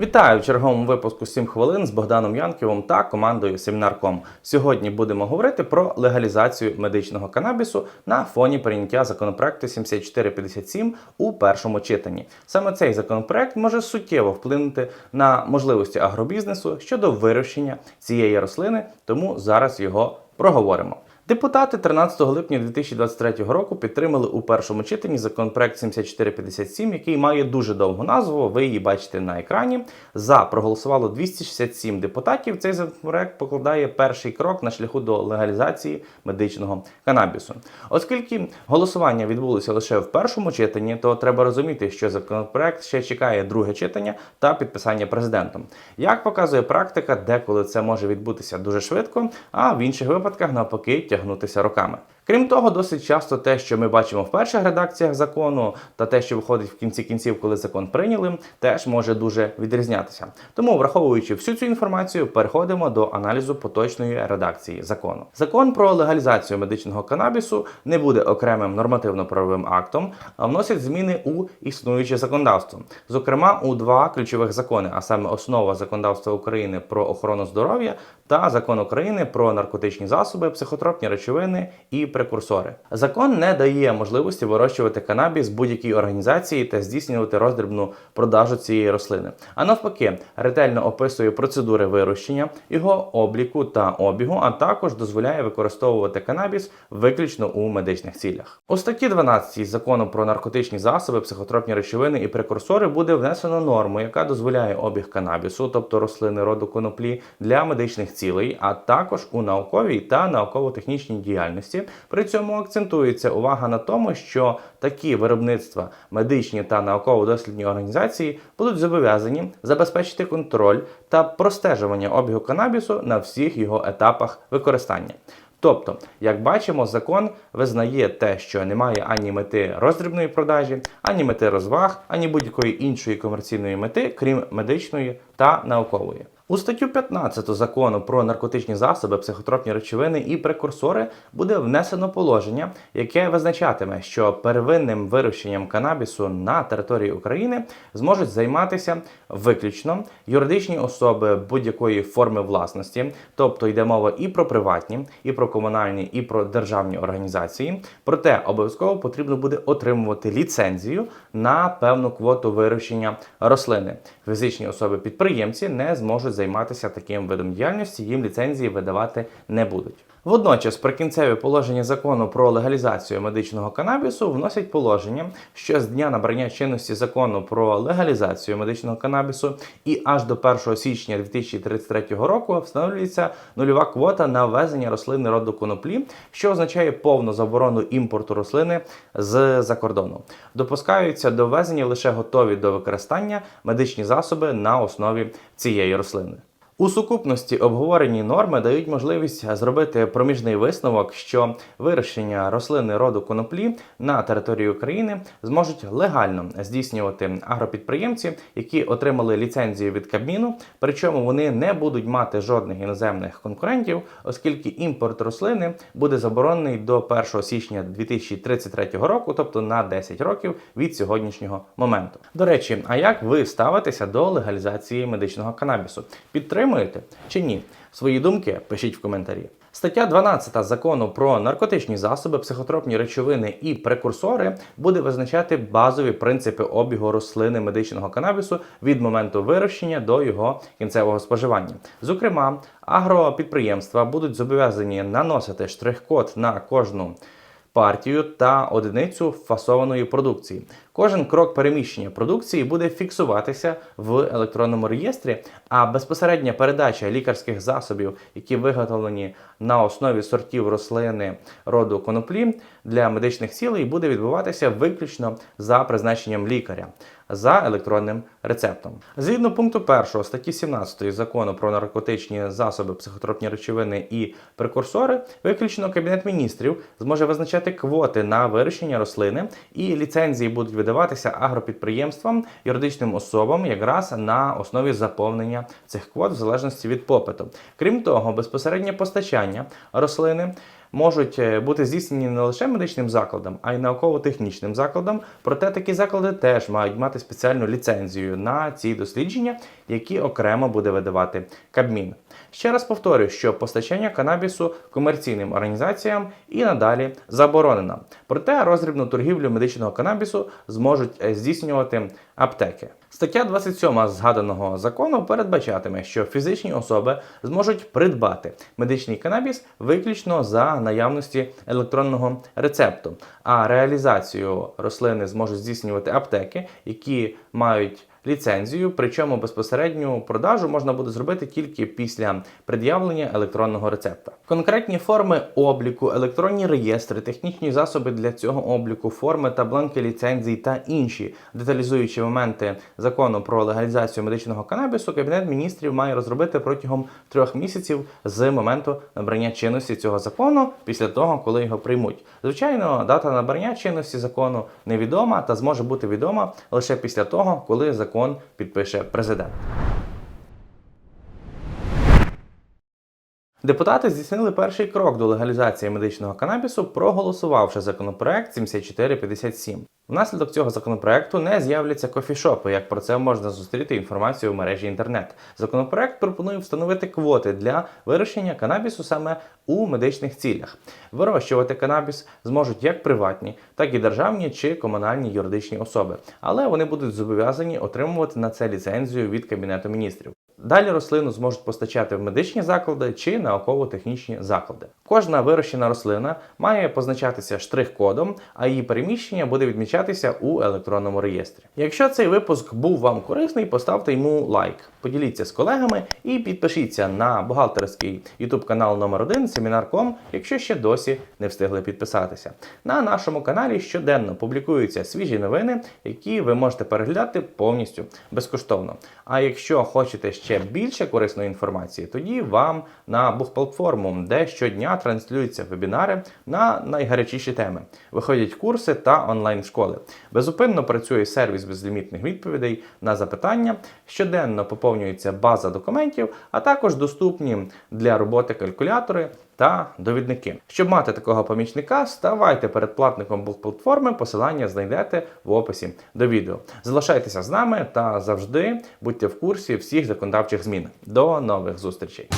Вітаю в черговому випуску 7 хвилин з Богданом Янківим та командою Семінарком. Сьогодні будемо говорити про легалізацію медичного канабісу на фоні прийняття законопроекту 7457 у першому читанні. Саме цей законопроект може суттєво вплинути на можливості агробізнесу щодо вирощення цієї рослини, тому зараз його проговоримо. Депутати 13 липня 2023 року підтримали у першому читанні законопроект 7457, який має дуже довгу назву. Ви її бачите на екрані. За проголосувало 267 депутатів. Цей законопроект покладає перший крок на шляху до легалізації медичного канабісу. Оскільки голосування відбулося лише в першому читанні, то треба розуміти, що законопроект ще чекає друге читання та підписання президентом. Як показує практика, деколи це може відбутися дуже швидко, а в інших випадках навпаки тягнутися роками. Крім того, досить часто те, що ми бачимо в перших редакціях закону, та те, що виходить в кінці кінців, коли закон прийняли, теж може дуже відрізнятися. Тому, враховуючи всю цю інформацію, переходимо до аналізу поточної редакції закону. Закон про легалізацію медичного канабісу не буде окремим нормативно-правовим актом, а вносить зміни у існуюче законодавство, зокрема у два ключових закони, а саме основа законодавства України про охорону здоров'я та закон України про наркотичні засоби, психотропні речовини і прекурсори. Закон не дає можливості вирощувати канабіс будь-якій організації та здійснювати роздрібну продажу цієї рослини. А навпаки, ретельно описує процедури вирощення, його обліку та обігу, а також дозволяє використовувати канабіс виключно у медичних цілях. У статті 12 закону про наркотичні засоби, психотропні речовини і прекурсори буде внесено норму, яка дозволяє обіг канабісу, тобто рослини роду коноплі, для медичних цілей, а також у науковій та науково-технічній діяльності. При цьому акцентується увага на тому, що такі виробництва, медичні та науково-дослідні організації будуть зобов'язані забезпечити контроль та простежування обігу канабісу на всіх його етапах використання. Тобто, як бачимо, закон визнає те, що немає ані мети роздрібної продажі, ані мети розваг, ані будь-якої іншої комерційної мети, крім медичної та наукової. У статтю 15 закону про наркотичні засоби, психотропні речовини і прекурсори буде внесено положення, яке визначатиме, що первинним вирощенням канабісу на території України зможуть займатися виключно юридичні особи будь-якої форми власності, тобто йде мова і про приватні, і про комунальні, і про державні організації. Проте обов'язково потрібно буде отримувати ліцензію на певну квоту вирощення рослини. Фізичні особи-підприємці не зможуть займатися таким видом діяльності, їм ліцензії видавати не будуть. Водночас, прикінцеві положення закону про легалізацію медичного канабісу вносять положення, що з дня набрання чинності закону про легалізацію медичного канабісу і аж до 1 січня 2033 року встановлюється нульова квота на ввезення рослини роду коноплі, що означає повну заборону імпорту рослини з-за кордону. Допускаються до ввезення лише готові до використання медичні засоби на основі цієї рослини. У сукупності обговорені норми дають можливість зробити проміжний висновок, що вирощення рослини роду коноплі на території України зможуть легально здійснювати агропідприємці, які отримали ліцензію від Кабміну. Причому вони не будуть мати жодних іноземних конкурентів, оскільки імпорт рослини буде заборонений до 1 січня 2033 року, тобто на 10 років від сьогоднішнього моменту. До речі, а як ви ставитеся до легалізації медичного канабісу? Підтримуєте чи ні? Свої думки пишіть в коментарі. Стаття 12 закону про наркотичні засоби, психотропні речовини і прекурсори буде визначати базові принципи обігу рослини медичного канабісу від моменту вирощення до його кінцевого споживання. Зокрема, агропідприємства будуть зобов'язані наносити штрих-код на кожну партію та одиницю фасованої продукції. Кожен крок переміщення продукції буде фіксуватися в електронному реєстрі, а безпосередня передача лікарських засобів, які виготовлені на основі сортів рослини роду коноплі для медичних цілей, буде відбуватися виключно за призначенням лікаря за електронним рецептом. Згідно пункту 1 статті 17 закону про наркотичні засоби, психотропні речовини і прекурсори, виключно Кабінет міністрів зможе визначати квоти на вирощення рослини, і ліцензії будуть видаватися агропідприємствам, юридичним особам якраз на основі заповнення цих квот в залежності від попиту. Крім того, безпосереднє постачання рослини можуть е, бути здійснені не лише медичним закладом, а й науково-технічним закладом. Проте такі заклади теж мають мати спеціальну ліцензію на ці дослідження, які окремо буде видавати Кабмін. Ще раз повторюю, що постачання канабісу комерційним організаціям і надалі заборонено. Проте роздрібну торгівлю медичного канабісу зможуть е, здійснювати аптеки. Стаття 27 згаданого закону передбачатиме, що фізичні особи зможуть придбати медичний канабіс виключно за наявності електронного рецепту, а реалізацію рослини зможуть здійснювати аптеки, які мають ліцензію, причому безпосередню продажу можна буде зробити тільки після пред'явлення електронного рецепта. Конкретні форми обліку, електронні реєстри, технічні засоби для цього обліку, форми та бланки ліцензій та інші деталізуючі моменти закону про легалізацію медичного канабісу, кабінет міністрів має розробити протягом трьох місяців з моменту набрання чинності цього закону після того, коли його приймуть. Звичайно, дата набрання чинності закону невідома та зможе бути відома лише після того, коли закон підпише президент. Депутати здійснили перший крок до легалізації медичного канабісу, проголосувавши законопроект 7457. Внаслідок цього законопроекту не з'являться кофішопи, як про це можна зустріти інформацію в мережі інтернет. Законопроект пропонує встановити квоти для вирощення канабісу саме у медичних цілях. Вирощувати канабіс зможуть як приватні, так і державні чи комунальні юридичні особи, але вони будуть зобов'язані отримувати на це ліцензію від Кабінету міністрів. Далі рослину зможуть постачати в медичні заклади чи науково-технічні заклади. Кожна вирощена рослина має позначатися штрих-кодом, а її переміщення буде відмічатися у електронному реєстрі. Якщо цей випуск був вам корисний, поставте йому лайк, поділіться з колегами і підпишіться на бухгалтерський YouTube канал номер 1 Семінар.com, якщо ще досі не встигли підписатися. На нашому каналі щоденно публікуються свіжі новини, які ви можете переглядати повністю безкоштовно. А якщо хочете ще більше корисної інформації, тоді вам на бухплатформу, де щодня транслюються вебінари на найгарячіші теми. Виходять курси та онлайн-школи. Безупинно працює сервіс безлімітних відповідей на запитання, щоденно поповнюється база документів, а також доступні для роботи калькулятори та довідники. Щоб мати такого помічника, ставайте передплатником бухплатформи, посилання знайдете в описі до відео. Залишайтеся з нами та завжди будьте в курсі всіх законодавчих змін. До нових зустрічей!